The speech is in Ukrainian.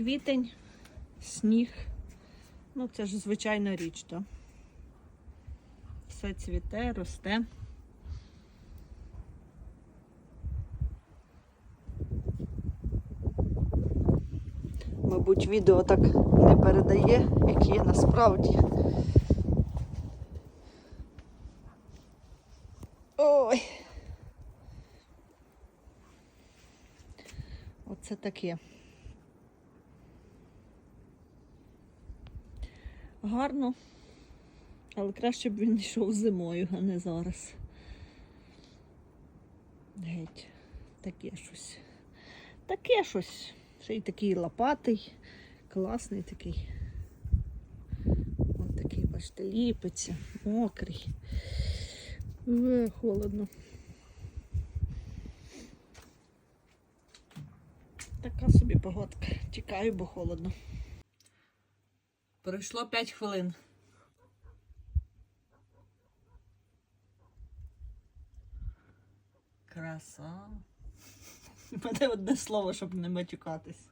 квітень, сніг. Ну, це ж звичайна річ, так? Все цвіте, росте. Мабуть, відео так не передає, як є насправді. Ой. Оце таке. Гарно, але краще б він йшов зимою, а не зараз. Геть, таке щось. Таке щось. Ще й такий лопатий, класний такий. Ось такий, бачите, ліпиться, мокрий. Е, холодно. Така собі погодка. Тікаю, бо холодно. Пройшло 5 хвилин. Краса. Мене одне слово, щоб не матюкатись.